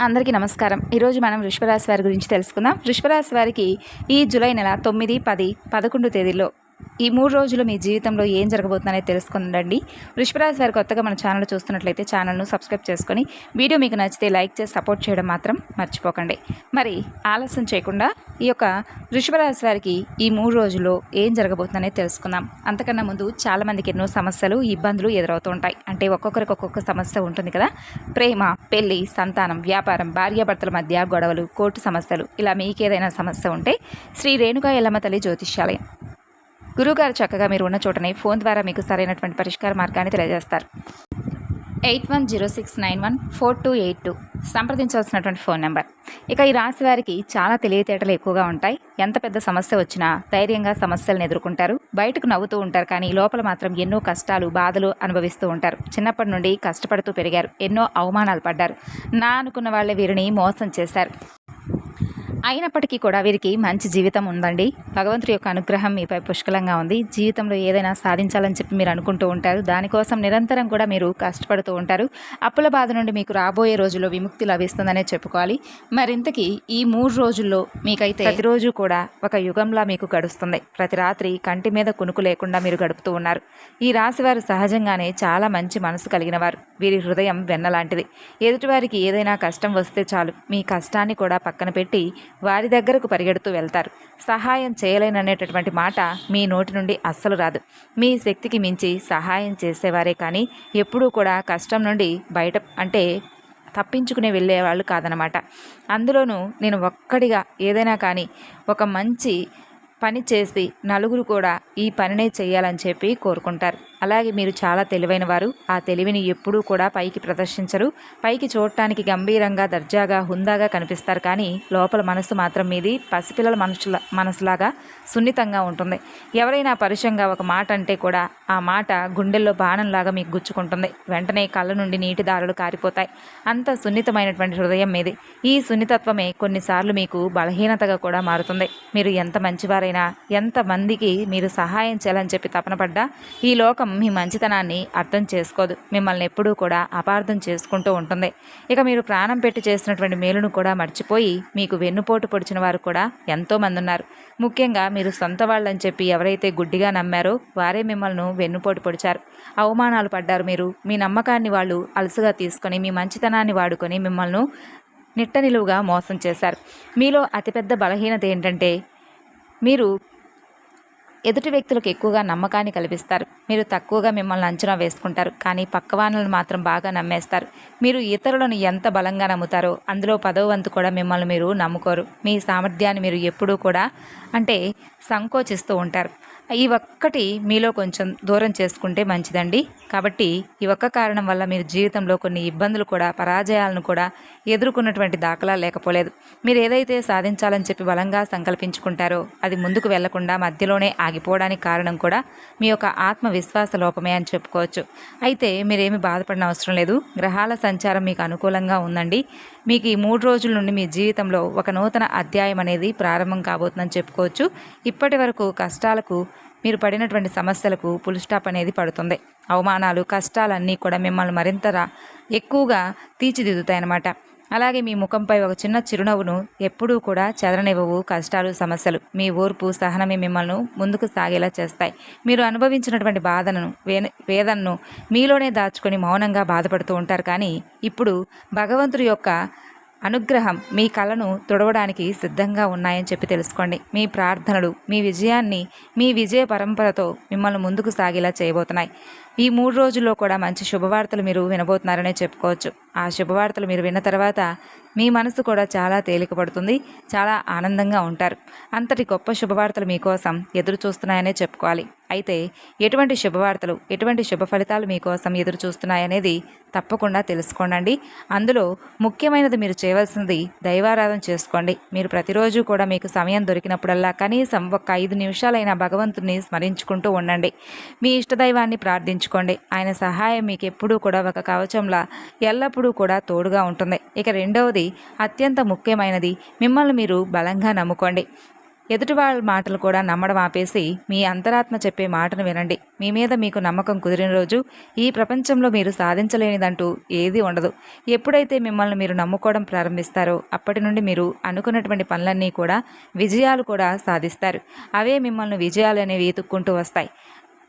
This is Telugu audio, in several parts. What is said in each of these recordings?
అందరికీ నమస్కారం. ఈరోజు మనం వృషభరాశి వారి గురించి తెలుసుకుందాం. వృషభరాశి వారికి ఈ జూలై నెల తొమ్మిది పది పదకొండు తేదీల్లో ఈ మూడు రోజులు మీ జీవితంలో ఏం జరగబోతుందనేది తెలుసుకుందండి. వృషభరాశి వారు కొత్తగా మన ఛానల్ చూస్తున్నట్లయితే ఛానల్ను సబ్స్క్రైబ్ చేసుకొని వీడియో మీకు నచ్చితే లైక్ చేసి సపోర్ట్ చేయడం మాత్రం మర్చిపోకండి. మరి ఆలస్యం చేయకుండా ఈ యొక్క వృషభరాశి వారికి ఈ మూడు రోజుల్లో ఏం జరగబోతుందనేది తెలుసుకుందాం. అంతకన్నా ముందు చాలామందికి ఎన్నో సమస్యలు ఇబ్బందులు ఎదురవుతూ ఉంటాయి. అంటే ఒక్కొక్కరికి ఒక్కొక్క సమస్య ఉంటుంది కదా. ప్రేమ పెళ్ళి సంతానం వ్యాపారం భార్యాభర్తల మధ్య గొడవలు కోర్టు సమస్యలు ఇలా మీకేదైనా సమస్య ఉంటే శ్రీ రేణుకా ఎల్లమ్మ తల్లి జ్యోతిష్యాలయం. గురువుగారు చక్కగా మీరు ఉన్న చోటనే ఫోన్ ద్వారా మీకు సరైనటువంటి పరిష్కార మార్గాన్ని తెలియజేస్తారు. Eight one zero six nine one four two eight two సంప్రదించవలసినటువంటి phone number. ఇక ఈ రాశి వారికి చాలా తెలివితేటలు ఎక్కువగా ఉంటాయి. ఎంత పెద్ద సమస్య వచ్చినా ధైర్యంగా సమస్యలను ఎదుర్కొంటారు. బయటకు నవ్వుతూ ఉంటారు కానీ లోపల మాత్రం ఎన్నో కష్టాలు బాధలు అనుభవిస్తూ ఉంటారు. చిన్నప్పటి నుండి కష్టపడుతూ పెరిగారు. ఎన్నో అవమానాలు పడ్డారు. నా అనుకున్న వాళ్ళే వీరిని మోసం చేశారు. అయినప్పటికీ కూడా వీరికి మంచి జీవితం ఉందండి. భగవంతుడి యొక్క అనుగ్రహం మీపై పుష్కలంగా ఉంది. జీవితంలో ఏదైనా సాధించాలని చెప్పి మీరు అనుకుంటూ ఉంటారు. దానికోసం నిరంతరం కూడా మీరు కష్టపడుతూ ఉంటారు. అప్పుల బాధ నుండి మీకు రాబోయే రోజుల్లో విముక్తి లభిస్తుందనే చెప్పుకోవాలి. మరింతకీ ఈ మూడు రోజుల్లో మీకైతే ప్రతిరోజు కూడా ఒక యుగంలా మీకు గడుస్తుంది. ప్రతి రాత్రి కంటి మీద కునుకు లేకుండా మీరు గడుపుతూ ఉన్నారు. ఈ రాశివారు సహజంగానే చాలా మంచి మనసు కలిగిన వారు వీరి హృదయం వెన్నలాంటిది. ఎదుటివారికి ఏదైనా కష్టం వస్తే చాలు. మీ కష్టాన్ని కూడా పక్కన పెట్టి వారి దగ్గరకు పరిగెడుతూ వెళ్తారు. సహాయం చేయలేననేటటువంటి మాట మీ నోటి నుండి అస్సలు రాదు. మీ శక్తికి మించి సహాయం చేసేవారే కానీ ఎప్పుడూ కూడా కష్టం నుండి బయట అంటే తప్పించుకునే వెళ్ళేవాళ్ళు కాదనమాట అందులోనూ నేను ఒక్కడిగా ఏదైనా కానీ ఒక మంచి పని చేసి నలుగురు కూడా ఈ పనినే చేయాలని చెప్పి కోరుకుంటారు. అలాగే మీరు చాలా తెలివైన వారు. ఆ తెలివిని ఎప్పుడూ కూడా పైకి ప్రదర్శించరు. పైకి చూడటానికి గంభీరంగా దర్జాగా హుందాగా కనిపిస్తారు. కానీ లోపల మనసు మాత్రం మీది పసిపిల్లల మనుషుల మనసులాగా సున్నితంగా ఉంటుంది. ఎవరైనా పరుషంగా ఒక మాట అంటే కూడా ఆ మాట గుండెల్లో బాణంలాగా మీకు గుచ్చుకుంటుంది. వెంటనే కళ్ళ నుండి నీటి దారులు కారిపోతాయి. అంత సున్నితమైనటువంటి హృదయం మీది. ఈ సున్నితత్వమే కొన్నిసార్లు మీకు బలహీనతగా కూడా మారుతుంది. మీరు ఎంత మంచివారైనా ఎంతమందికి మీరు సహాయం చేయాలని చెప్పి తపన పడ్డా ఈ లోకం మీ మంచితనాన్ని అర్థం చేసుకోదు. మిమ్మల్ని ఎప్పుడూ కూడా అపార్థం చేసుకుంటూ ఉంటుంది. ఇక మీరు ప్రాణం పెట్టి చేసినటువంటి మేలును కూడా మర్చిపోయి మీకు వెన్నుపోటు పొడిచిన వారు కూడా ఎంతోమంది ఉన్నారు. ముఖ్యంగా మీరు సొంత వాళ్ళని చెప్పి ఎవరైతే గుడ్డిగా నమ్మారో వారే మిమ్మల్ని వెన్నుపోటు పొడిచారు. అవమానాలు పడ్డారు మీరు. మీ నమ్మకాన్ని వాళ్ళు అలసుగా తీసుకొని మీ మంచితనాన్ని వాడుకొని మిమ్మల్ని నిట్ట నిలువుగా మోసం చేశారు. మీలో అతిపెద్ద బలహీనత ఏంటంటే మీరు ఎదుటి వ్యక్తులకు ఎక్కువగా నమ్మకాన్ని కల్పిస్తారు. మీరు తక్కువగా మిమ్మల్ని అంచనా వేసుకుంటారు. కానీ పక్కవానులను మాత్రం బాగా నమ్మేస్తారు. మీరు ఇతరులను ఎంత బలంగా నమ్ముతారో అందులో పదో వంతు కూడా మిమ్మల్ని మీరు నమ్ముకోరు. మీ సామర్థ్యాన్ని మీరు ఎప్పుడూ కూడా అంటే సంకోచిస్తూ ఉంటారు. ఈ ఒక్కటి మీలో కొంచెం దూరం చేసుకుంటే మంచిదండి. కాబట్టి ఈ ఒక్క కారణం వల్ల మీరు జీవితంలో కొన్ని ఇబ్బందులు కూడా పరాజయాలను కూడా ఎదుర్కొన్నటువంటి దాఖలా లేకపోలేదు. మీరు ఏదైతే సాధించాలని చెప్పి బలంగా సంకల్పించుకుంటారో అది ముందుకు వెళ్ళకుండా మధ్యలోనే ఆగిపోవడానికి కారణం కూడా మీ యొక్క ఆత్మవిశ్వాస లోపమే అని చెప్పుకోవచ్చు. అయితే మీరేమి బాధపడిన అవసరం లేదు. గ్రహాల సంచారం మీకు అనుకూలంగా ఉందండి. మీకు ఈ మూడు రోజుల నుండి మీ జీవితంలో ఒక నూతన అధ్యాయం అనేది ప్రారంభం కాబోతుందని చెప్పుకోవచ్చు. ఇప్పటి వరకు కష్టాలకు మీరు పడినటువంటి సమస్యలకు పుల్ స్టాప్ అనేది పడుతుంది. అవమానాలు కష్టాలన్నీ కూడా మిమ్మల్ని మరింత ఎక్కువగా ఎక్కువగా తీర్చిదిద్దుతాయన్నమాట. అలాగే మీ ముఖంపై ఒక చిన్న చిరునవ్వును ఎప్పుడూ కూడా చెదరనివ్వవు. కష్టాలు సమస్యలు మీ ఓర్పు సహనమే మిమ్మల్ని ముందుకు సాగేలా చేస్తాయి. మీరు అనుభవించినటువంటి బాధను వేదనను మీలోనే దాచుకొని మౌనంగా బాధపడుతూ ఉంటారు. కానీ ఇప్పుడు భగవంతుడి యొక్క అనుగ్రహం మీ కళను తుడవడానికి సిద్ధంగా ఉన్నాయని చెప్పి తెలుసుకోండి. మీ ప్రార్థనలు మీ విజయాన్ని మీ విజయ పరంపరతో మిమ్మల్ని ముందుకు సాగేలా చేయబోతున్నాయి. ఈ మూడు రోజుల్లో కూడా మంచి శుభవార్తలు మీరు వినబోతున్నారనే చెప్పుకోవచ్చు. ఆ శుభవార్తలు మీరు విన్న తర్వాత మీ మనసు కూడా చాలా తేలికపడుతుంది చాలా ఆనందంగా ఉంటారు. అంతటి గొప్ప శుభవార్తలు మీకోసం ఎదురు చూస్తున్నాయనే చెప్పుకోవాలి. అయితే ఎటువంటి శుభవార్తలు ఎటువంటి శుభ ఫలితాలు మీకోసం ఎదురు చూస్తున్నాయనేది తప్పకుండా తెలుసుకోండి అందులో ముఖ్యమైనది మీరు చేయవలసింది దైవారాధన చేసుకోండి. మీరు ప్రతిరోజు కూడా మీకు సమయం దొరికినప్పుడల్లా కనీసం ఒక ఐదు నిమిషాలైన భగవంతుని స్మరించుకుంటూ ఉండండి. మీ ఇష్టదైవాన్ని ప్రార్థించుకోండి ఆయన సహాయం మీకు ఎప్పుడూ కూడా ఒక కవచంలా ఎల్లప్పుడూ కూడా తోడుగా ఉంటుంది. ఇక రెండవది అత్యంత ముఖ్యమైనది మిమ్మల్ని మీరు బలంగా నమ్ముకోండి. ఎదుటి వాళ్ళ మాటలు కూడా నమ్మడం ఆపేసి మీ అంతరాత్మ చెప్పే మాటను వినండి. మీ మీద మీకు నమ్మకం కుదిరిన రోజు ఈ ప్రపంచంలో మీరు సాధించలేనిదంటూ ఏది ఉండదు. ఎప్పుడైతే మిమ్మల్ని మీరు నమ్ముకోవడం ప్రారంభిస్తారో అప్పటి నుండి మీరు అనుకున్నటువంటి పనులన్నీ కూడా విజయాలు కూడా సాధిస్తారు. అవే మిమ్మల్ని విజయాలు అనేవి ఎత్తుక్కుంటూ వస్తాయి.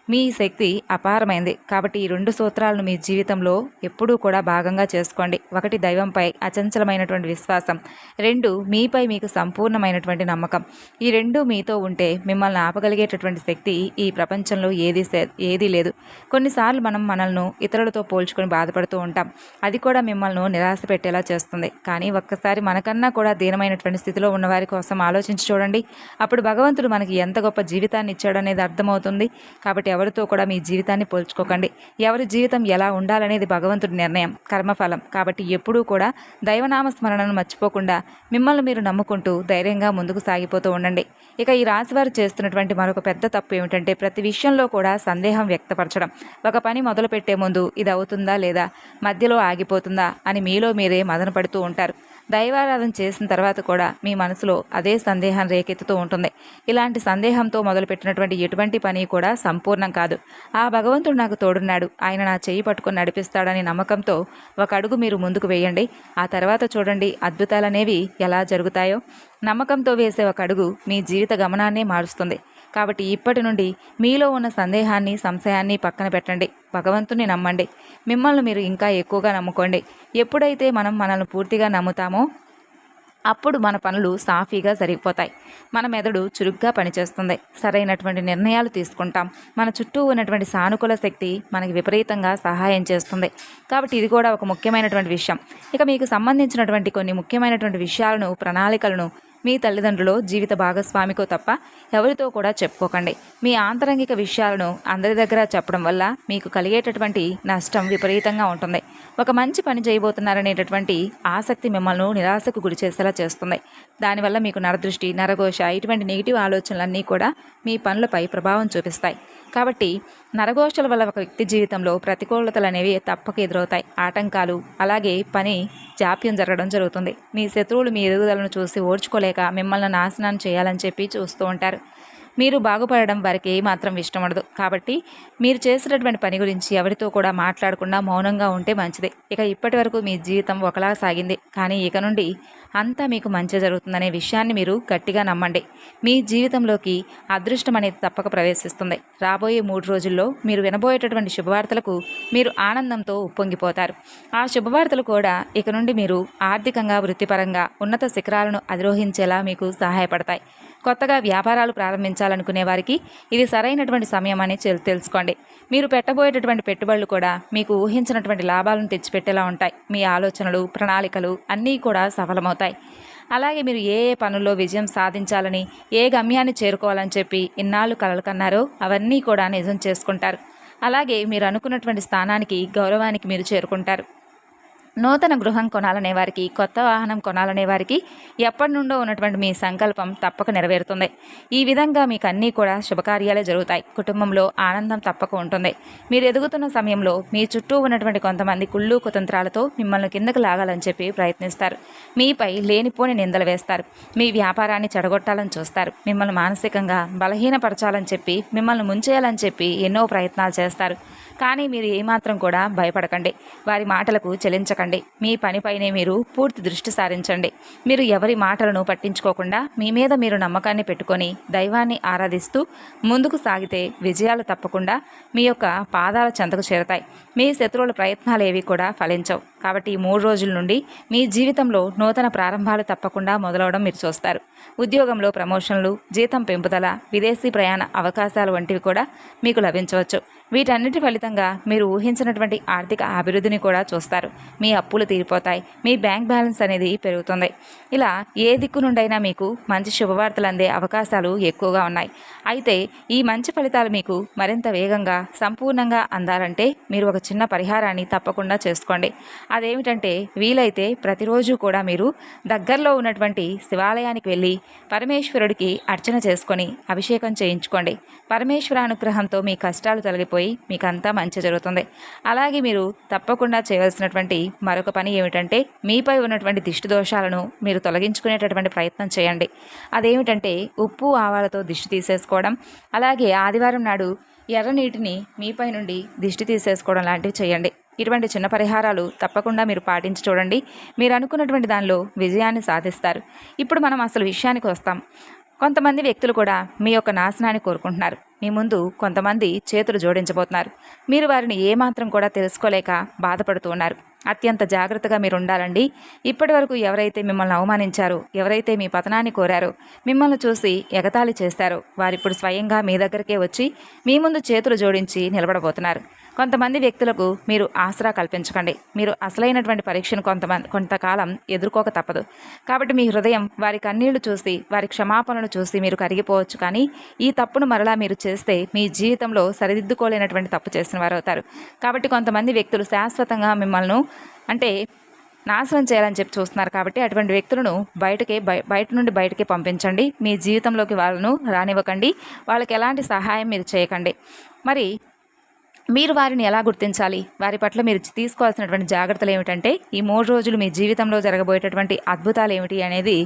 మీ శక్తి అపారమైంది. కాబట్టి ఈ రెండు సూత్రాలను మీ జీవితంలో ఎప్పుడూ కూడా భాగంగా చేసుకోండి. ఒకటి దైవంపై అచంచలమైనటువంటి విశ్వాసం. రెండు మీపై మీకు సంపూర్ణమైనటువంటి నమ్మకం. ఈ రెండు మీతో ఉంటే మిమ్మల్ని ఆపగలిగేటటువంటి శక్తి ఈ ప్రపంచంలో ఏది సే- ఏదీ లేదు. కొన్నిసార్లు మనం మనల్ని ఇతరులతో పోల్చుకొని బాధపడుతూ ఉంటాం. అది కూడా మిమ్మల్ని నిరాశ పెట్టేలా చేస్తుంది. కానీ ఒక్కసారి మనకన్నా కూడా దీనమైనటువంటి స్థితిలో ఉన్నవారి కోసం ఆలోచించి చూడండి. అప్పుడు భగవంతుడు మనకి ఎంత గొప్ప జీవితాన్ని ఇచ్చాడనేది అర్థమవుతుంది. కాబట్టి ఎవరితో కూడా మీ జీవితాన్ని పోల్చుకోకండి. ఎవరి జీవితం ఎలా ఉండాలనేది భగవంతుడి నిర్ణయం కర్మఫలం. కాబట్టి ఎప్పుడూ కూడా దైవనామ స్మరణను మర్చిపోకుండా మిమ్మల్ని మీరు నమ్ముకుంటూ ధైర్యంగా ముందుకు సాగిపోతూ ఉండండి. ఇక ఈ రాశివారు చేస్తున్నటువంటి మరొక పెద్ద తప్పు ఏమిటంటే ప్రతి విషయంలో కూడా సందేహం వ్యక్తపరచడం. ఒక పని మొదలుపెట్టే ముందు ఇది అవుతుందా లేదా? మధ్యలో ఆగిపోతుందా? అని మీలో మీరే మదన పడుతూ ఉంటారు. దైవారాధన చేసిన తర్వాత కూడా మీ మనసులో అదే సందేహం రేకెత్తుతూ ఉంటుంది. ఇలాంటి సందేహంతో మొదలుపెట్టినటువంటి ఎటువంటి పని కూడా సంపూర్ణం కాదు. ఆ భగవంతుడు నాకు తోడున్నాడు. ఆయన నా చెయ్యి పట్టుకొని నడిపిస్తాడని నమ్మకంతో ఒక అడుగు మీరు ముందుకు వేయండి. ఆ తర్వాత చూడండి అద్భుతాలనేవి ఎలా జరుగుతాయో. నమ్మకంతో వేసే ఒక అడుగు మీ జీవిత గమనాన్నే మారుస్తుంది. కాబట్టి ఇప్పటి నుండి మీలో ఉన్న సందేహాన్ని సంశయాన్ని పక్కన పెట్టండి. భగవంతుని నమ్మండి. మిమ్మల్ని మీరు ఇంకా ఎక్కువగా నమ్ముకోండి. ఎప్పుడైతే మనం మనల్ని పూర్తిగా నమ్ముతామో అప్పుడు మన పనులు సాఫీగా జరిగిపోతాయి. మన మెదడు చురుగ్గా పనిచేస్తుంది. సరైనటువంటి నిర్ణయాలు తీసుకుంటాం. మన చుట్టూ ఉన్నటువంటి సానుకూల శక్తి మనకి విపరీతంగా సహాయం చేస్తుంది. కాబట్టి ఇది కూడా ఒక ముఖ్యమైనటువంటి విషయం. ఇక మీకు సంబంధించినటువంటి కొన్ని ముఖ్యమైనటువంటి విషయాలను ప్రణాళికలను మీ తల్లిదండ్రులు జీవిత భాగస్వామికో తప్ప ఎవరితో కూడా చెప్పుకోకండి. మీ ఆంతరంగిక విషయాలను అందరి దగ్గర చెప్పడం వల్ల మీకు కలిగేటటువంటి నష్టం విపరీతంగా ఉంటుంది. ఒక మంచి పని చేయబోతున్నారనేటటువంటి ఆసక్తి మిమ్మల్ని నిరాశకు గురి చేసేలా చేస్తుంది. దానివల్ల మీకు నరదృష్టి నరఘోష ఇటువంటి నెగిటివ్ ఆలోచనలన్నీ కూడా మీ పనులపై ప్రభావం చూపిస్తాయి. కాబట్టి నరగోషల వల్ల ఒక వ్యక్తి జీవితంలో ప్రతికూలతలు అనేవి తప్పక ఎదురవుతాయి. ఆటంకాలు అలాగే పని జాప్యం జరగడం జరుగుతుంది. మీ శత్రువులు మీ ఎదుగుదలను చూసి ఓర్చుకోలేక మిమ్మల్ని నాశనం చేయాలని చెప్పి చూస్తూ ఉంటారు. మీరు బాగుపడడం వారికి ఏమాత్రం ఇష్టం ఉండదు కాబట్టి మీరు చేసినటువంటి పని గురించి ఎవరితో కూడా మాట్లాడకుండా మౌనంగా ఉంటే మంచిది. ఇక ఇప్పటి వరకు మీ జీవితం ఒకలా సాగింది. కానీ ఇక నుండి అంతా మీకు మంచి జరుగుతుందనే విషయాన్ని మీరు గట్టిగా నమ్మండి. మీ జీవితంలోకి అదృష్టం అనేది తప్పక ప్రవేశిస్తుంది. రాబోయే మూడు రోజుల్లో మీరు వినబోయేటటువంటి శుభవార్తలకు మీరు ఆనందంతో ఉప్పొంగిపోతారు. ఆ శుభవార్తలు కూడా ఇక నుండి మీరు ఆర్థికంగా వృత్తిపరంగా ఉన్నత శిఖరాలను అధిరోహించేలా మీకు సహాయపడతాయి. కొత్తగా వ్యాపారాలు ప్రారంభించాలనుకునే వారికి ఇది సరైనటువంటి సమయం అని తెల్- తెలుసుకోండి. మీరు పెట్టబోయేటటువంటి పెట్టుబడులు కూడా మీకు ఊహించినటువంటి లాభాలను తెచ్చిపెట్టేలా ఉంటాయి. మీ ఆలోచనలు ప్రణాళికలు అన్నీ కూడా సఫలమవుతాయి. అలాగే మీరు ఏ ఏ పనుల్లో విజయం సాధించాలని ఏ గమ్యాన్ని చేరుకోవాలని చెప్పి ఇన్నాళ్ళు కలలు కన్నారో అవన్నీ కూడా నిజం చేసుకుంటారు. అలాగే మీరు అనుకున్నటువంటి స్థానానికి గౌరవానికి మీరు చేరుకుంటారు. నూతన గృహం కొనాలనే వారికి కొత్త వాహనం కొనాలనే వారికి ఎప్పటి నుండో ఉన్నటువంటి మీ సంకల్పం తప్పక నెరవేరుతుంది. ఈ విధంగా మీకు అన్నీ కూడా శుభకార్యాలే జరుగుతాయి. కుటుంబంలో ఆనందం తప్పక ఉంటుంది. మీరు ఎదుగుతున్న సమయంలో మీ చుట్టూ ఉన్నటువంటి కొంతమంది కుళ్ళు కుతంత్రాలతో మిమ్మల్ని కిందకు లాగాలని చెప్పి ప్రయత్నిస్తారు. మీపై లేనిపోని నిందలు వేస్తారు. మీ వ్యాపారాన్ని చెడగొట్టాలని చూస్తారు. మిమ్మల్ని మానసికంగా బలహీనపరచాలని చెప్పి మిమ్మల్ని ముంచేయాలని చెప్పి ఎన్నో ప్రయత్నాలు చేస్తారు. కానీ మీరు ఏమాత్రం కూడా భయపడకండి. వారి మాటలకు చెలించకండి. మీ పనిపైనే మీరు పూర్తి దృష్టి సారించండి. మీరు ఎవరి మాటలను పట్టించుకోకుండా మీ మీద మీరు నమ్మకాన్ని పెట్టుకొని దైవాన్ని ఆరాధిస్తూ ముందుకు సాగితే విజయాలు తప్పకుండా మీ యొక్క పాదాల చెంతకు చేరతాయి. మీ శత్రువుల ప్రయత్నాలు ఏవి కూడా ఫలించవు. కాబట్టి ఈ మూడు రోజుల నుండి మీ జీవితంలో నూతన ప్రారంభాలు తప్పకుండా మొదలవడం మీరు చూస్తారు. ఉద్యోగంలో ప్రమోషన్లు జీతం పెంపుదల విదేశీ ప్రయాణ అవకాశాలు వంటివి కూడా మీకు లభించవచ్చు. వీటన్నిటి ఫలితంగా మీరు ఊహించినటువంటి ఆర్థిక అభివృద్ధిని కూడా చూస్తారు. మీ అప్పులు తీరిపోతాయి. మీ బ్యాంక్ బ్యాలెన్స్ అనేది పెరుగుతుంది. ఇలా ఏ దిక్కు నుండైనా మీకు మంచి శుభవార్తలు అందే అవకాశాలు ఎక్కువగా ఉన్నాయి. అయితే ఈ మంచి ఫలితాలు మీకు మరింత వేగంగా సంపూర్ణంగా అందాలంటే మీరు ఒక చిన్న పరిహారాన్ని తప్పకుండా చేసుకోండి. అదేమిటంటే వీలైతే ప్రతిరోజు కూడా మీరు దగ్గరలో ఉన్నటువంటి శివాలయానికి వెళ్ళి పరమేశ్వరుడికి అర్చన చేసుకొని అభిషేకం చేయించుకోండి. పరమేశ్వర అనుగ్రహంతో మీ కష్టాలు తొలగిపో పోయి మీకు అంతా మంచి జరుగుతుంది. అలాగే మీరు తప్పకుండా చేయవలసినటువంటి మరొక పని ఏమిటంటే మీపై ఉన్నటువంటి దిష్టి దోషాలను మీరు తొలగించుకునేటటువంటి ప్రయత్నం చేయండి. అదేమిటంటే ఉప్పు ఆవాలతో దిష్టి తీసేసుకోవడం అలాగే ఆదివారం నాడు ఎర్ర నీటిని మీపై నుండి దిష్టి తీసేసుకోవడం లాంటివి చేయండి. ఇటువంటి చిన్న పరిహారాలు తప్పకుండా మీరు పాటించి చూడండి. మీరు అనుకున్నటువంటి దానిలో విజయాన్ని సాధిస్తారు. ఇప్పుడు మనం అసలు విషయానికి వస్తాం. కొంతమంది వ్యక్తులు కూడా మీ యొక్క నాశనాన్ని కోరుకుంటున్నారు. మీ ముందు కొంతమంది చేతులు జోడించబోతున్నారు. మీరు వారిని ఏమాత్రం కూడా తెలుసుకోలేక బాధపడుతూ ఉన్నారు. అత్యంత జాగ్రత్తగా మీరు ఉండాలండి. ఇప్పటి వరకు ఎవరైతే మిమ్మల్ని అవమానించారో ఎవరైతే మీ పతనాన్ని కోరారో మిమ్మల్ని చూసి ఎగతాళి చేస్తారో వారిప్పుడు స్వయంగా మీ దగ్గరికే వచ్చి మీ ముందు చేతులు జోడించి నిలబడబోతున్నారు. కొంతమంది వ్యక్తులకు మీరు ఆసరా కల్పించకండి. మీరు అసలైనటువంటి పరీక్షను కొంతమంది కొంతకాలం ఎదుర్కోక తప్పదు. కాబట్టి మీ హృదయం వారి కన్నీళ్ళు చూసి వారి క్షమాపణలు చూసి మీరు కరిగిపోవచ్చు కానీ ఈ తప్పును మరలా మీరు చేస్తే మీ జీవితంలో సరిదిద్దుకోలేనటువంటి తప్పు చేసిన వారు అవుతారు. కాబట్టి కొంతమంది వ్యక్తులు శాశ్వతంగా మిమ్మల్ని అంటే నాశనం చేయాలని చెప్పి చూస్తున్నారు కాబట్టి అటువంటి వ్యక్తులను బయటకే బయట నుండి బయటకే పంపించండి. మీ జీవితంలోకి వాళ్ళను రానివ్వకండి. వాళ్ళకి ఎలాంటి సహాయం మీరు చేయకండి. మరి మీరు వారిని ఎలా గుర్తించాలి? వారి పట్ల మీరు తీసుకోవాల్సినటువంటి జాగ్రత్తలు ఏమిటంటే ఈ మూడు రోజులు మీ జీవితంలో జరగబోయేటటువంటి అద్భుతాలు ఏమిటి అనేది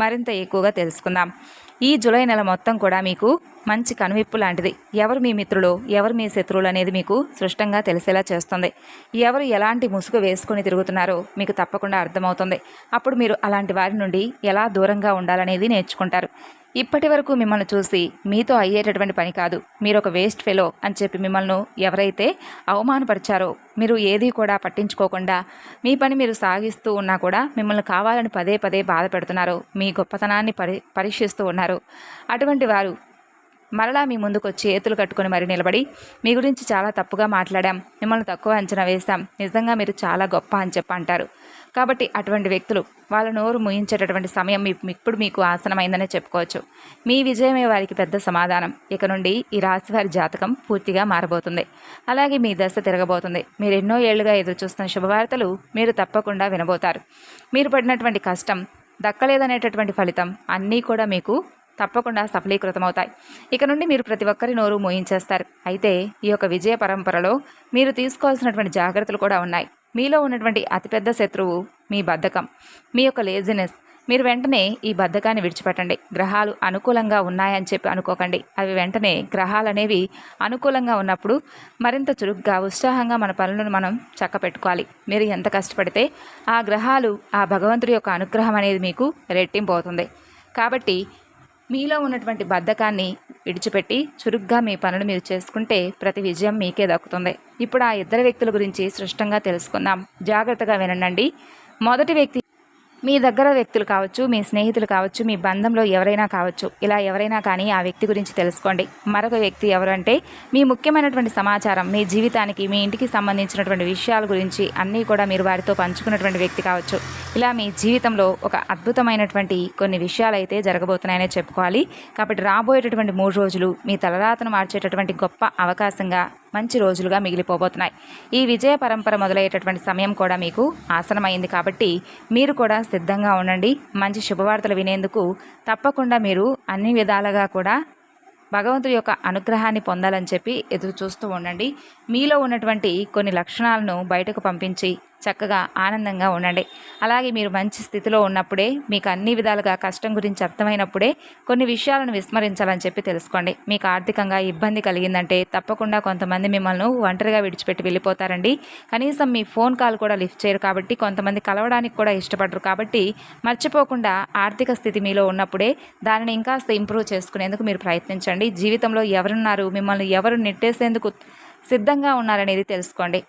మరింత ఎక్కువగా తెలుసుకుందాం. ఈ జూలై నెల మొత్తం కూడా మీకు మంచి కనువిప్పు లాంటిది. ఎవరు మీ మిత్రులు ఎవరు మీ శత్రువులు అనేది మీకు స్పష్టంగా తెలిసేలా చేస్తుంది. ఎవరు ఎలాంటి ముసుగు వేసుకొని తిరుగుతున్నారో మీకు తప్పకుండా అర్థమవుతుంది. అప్పుడు మీరు అలాంటి వారి నుండి ఎలా దూరంగా ఉండాలనేది నేర్చుకుంటారు. ఇప్పటి వరకు మిమ్మల్ని చూసి మీతో అయ్యేటటువంటి పని కాదు. మీరు ఒక వేస్ట్ ఫెలో అని చెప్పి మిమ్మల్ని ఎవరైతే అవమానపరిచారో మీరు ఏది కూడా పట్టించుకోకుండా మీ పని మీరు సాగిస్తూ ఉన్నా కూడా మిమ్మల్ని కావాలని పదే పదే బాధ పెడుతున్నారు. మీ గొప్పతనాన్ని పరి పరీక్షిస్తూ ఉన్నారు. అటువంటి వారు మరలా మీ ముందుకు వచ్చి చేతులు కట్టుకొని మరి నిలబడి మీ గురించి చాలా తప్పుగా మాట్లాడాం. మిమ్మల్ని తక్కువ అంచనా వేస్తాం నిజంగా మీరు చాలా గొప్ప అని చెప్పి అంటారు. కాబట్టి అటువంటి వ్యక్తులు వాళ్ళ నోరు ముయించేటటువంటి సమయం ఇప్పుడు మీకు ఆసనమైందనే చెప్పుకోవచ్చు. మీ విజయమే వారికి పెద్ద సమాధానం. ఇక నుండి ఈ రాశి వారి జాతకం పూర్తిగా మారబోతుంది. అలాగే మీ దశ తిరగబోతుంది. మీరు ఎన్నో ఏళ్ళుగా ఎదురు చూస్తున్న శుభవార్తలు మీరు తప్పకుండా వినబోతారు. మీరు పడినటువంటి కష్టం దక్కలేదనేటటువంటి ఫలితం అన్నీ కూడా మీకు తప్పకుండా సఫలీకృతమవుతాయి. ఇక నుండి మీరు ప్రతి ఒక్కరి నోరు మోయించేస్తారు. అయితే ఈ యొక్క విజయ పరంపరలో మీరు తీసుకోవాల్సినటువంటి జాగ్రత్తలు కూడా ఉన్నాయి. మీలో ఉన్నటువంటి అతిపెద్ద శత్రువు మీ బద్ధకం మీ యొక్క లేజినెస్ మీరు వెంటనే ఈ బద్ధకాన్ని విడిచిపెట్టండి. గ్రహాలు అనుకూలంగా ఉన్నాయని చెప్పి అనుకోకండి. అవి వెంటనే గ్రహాలు అనేవి అనుకూలంగా ఉన్నప్పుడు మరింత చురుగ్గా ఉత్సాహంగా మన పనులను మనం చక్క పెట్టుకోవాలి మీరు ఎంత కష్టపడితే ఆ గ్రహాలు ఆ భగవంతుడి యొక్క అనుగ్రహం అనేది మీకు రెట్టింపు అవుతుంది. కాబట్టి మీలో ఉన్నటువంటి బద్ధకాన్ని విడిచిపెట్టి చురుగ్గా మీ పనులు మీరు చేసుకుంటే ప్రతి విజయం మీకే దక్కుతుంది. ఇప్పుడు ఆ ఇద్దరు వ్యక్తుల గురించి స్పష్టంగా తెలుసుకుందాం. జాగ్రత్తగా వినండి మొదటి వ్యక్తి మీ దగ్గర వ్యక్తులు కావచ్చు మీ స్నేహితులు కావచ్చు మీ బంధంలో ఎవరైనా కావచ్చు ఇలా ఎవరైనా కానీ ఆ వ్యక్తి గురించి తెలుసుకోండి. మరొక వ్యక్తి ఎవరంటే మీ ముఖ్యమైనటువంటి సమాచారం మీ జీవితానికి మీ ఇంటికి సంబంధించినటువంటి విషయాల గురించి అన్నీ కూడా మీరు వారితో పంచుకున్నటువంటి వ్యక్తి కావచ్చు. ఇలా మీ జీవితంలో ఒక అద్భుతమైనటువంటి కొన్ని విషయాలు అయితే జరగబోతున్నాయనే చెప్పుకోవాలి. కాబట్టి రాబోయేటటువంటి మూడు రోజులు మీ తలరాతను మార్చేటటువంటి గొప్ప అవకాశంగా మంచి రోజులుగా మిగిలిపోబోతున్నాయి. ఈ విజయ పరంపర మొదలయ్యేటటువంటి సమయం కూడా మీకు ఆసనమైంది కాబట్టి మీరు కూడా సిద్ధంగా ఉండండి. మంచి శుభవార్తలు వినేందుకు తప్పకుండా మీరు అన్ని విధాలుగా కూడా భగవంతుడి యొక్క అనుగ్రహాన్ని పొందాలని చెప్పి ఎదురు చూస్తూ ఉండండి. మీలో ఉన్నటువంటి కొన్ని లక్షణాలను బయటకు పంపించి చక్కగా ఆనందంగా ఉండండి. అలాగే మీరు మంచి స్థితిలో ఉన్నప్పుడే మీకు అన్ని విధాలుగా కష్టం గురించి అర్థమైనప్పుడే కొన్ని విషయాలను విస్మరించాలని చెప్పి తెలుసుకోండి. మీకు ఆర్థికంగా ఇబ్బంది కలిగిందంటే తప్పకుండా కొంతమంది మిమ్మల్ని ఒంటరిగా విడిచిపెట్టి వెళ్ళిపోతారండి. కనీసం మీ ఫోన్ కాల్ కూడా లిఫ్ట్ చేయరు కాబట్టి కొంతమంది కలవడానికి కూడా ఇష్టపడరు. కాబట్టి మర్చిపోకుండా ఆర్థిక స్థితి మీలో ఉన్నప్పుడే దానిని ఇంకాస్త ఇంప్రూవ్ చేసుకునేందుకు మీరు ప్రయత్నించండి. జీవితంలో ఎవరున్నారు మిమ్మల్ని ఎవరు నెట్టేసేందుకు సిద్ధంగా ఉన్నారనేది తెలుసుకోండి.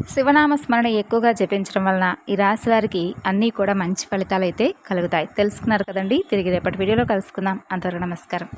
శివనామ స్మరణ ఎక్కువగా జపించడం వలన ఈ రాశి వారికి అన్నీ కూడా మంచి ఫలితాలు అయితే కలుగుతాయి. తెలుసుకున్నారు కదండి? తిరిగి రేపటి వీడియోలో కలుసుకుందాం. అంతవరకు నమస్కారం.